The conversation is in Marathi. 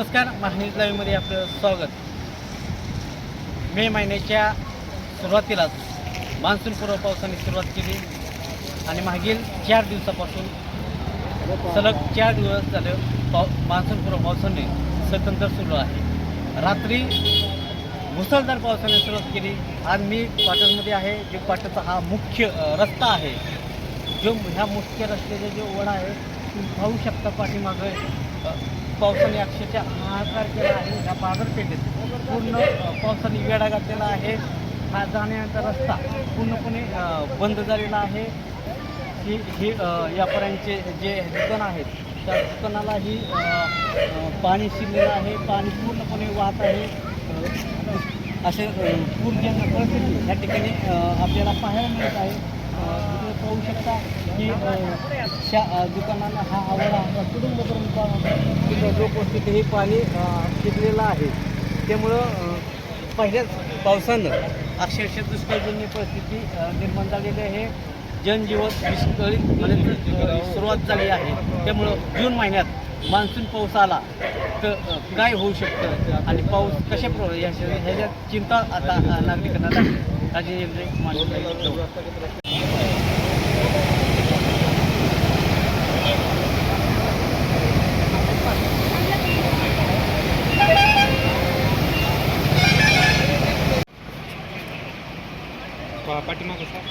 नमस्कार महानीज लाईव्हमध्ये आपलं स्वागत. मे महिन्याच्या सुरुवातीलाच मान्सूनपूर्व पावसाने सुरुवात केली. आणि मागील चार दिवसापासून सलग चार दिवस झालं पाव मान्सूनपूर्व पावसाने स्वतंत्र सुरू आहे. रात्री मुसळधार पावसाने सुरुवात केली. आज मी पाटणमध्ये आहे जे पाटणचा हा मुख्य रस्ता आहे. जो ह्या मुख्य रस्त्याचा जो ओढा आहे तुम्ही पाहू शकता पाठीमागं पावसाने अक्षरशः हाहाकार केला आहे. ह्या बाजारपेठेत पूर्ण पावसाने वेढा घातलेला आहे. हा जाण्याचा रस्ता पूर्णपणे बंद झालेला आहे. ही ही व्यापाऱ्यांचे जे दुकान आहेत त्या दुकानालाही पाणी शिरलेलं आहे. पाणी पूर्णपणे वाहत आहे. असे अ, पूरजन्य परिस्थिती या ठिकाणी आपल्याला पाहायला मिळत आहे. तुम्ही पाहू शकता की शा दुकानांना हा आवडा हा कुटुंबापर्यंत लोक तिथेही पाणी अ, शिरलेलं आहे. त्यामुळं पहिल्याच पावसानं अक्षरशः दुष्काळजन्य परिस्थिती निर्माण झालेली आहे. जनजीवन विस्कळीत होण्याची सुरुवात झाली आहे. त्यामुळं जून महिन्यात मान्सून पाऊस आला तर काय होऊ शकतं? आणि पाऊस कशा प्र ह्याच्यात चिंता आता नागरिकांना लागली. राजेंद्र పట్టినాక సార్.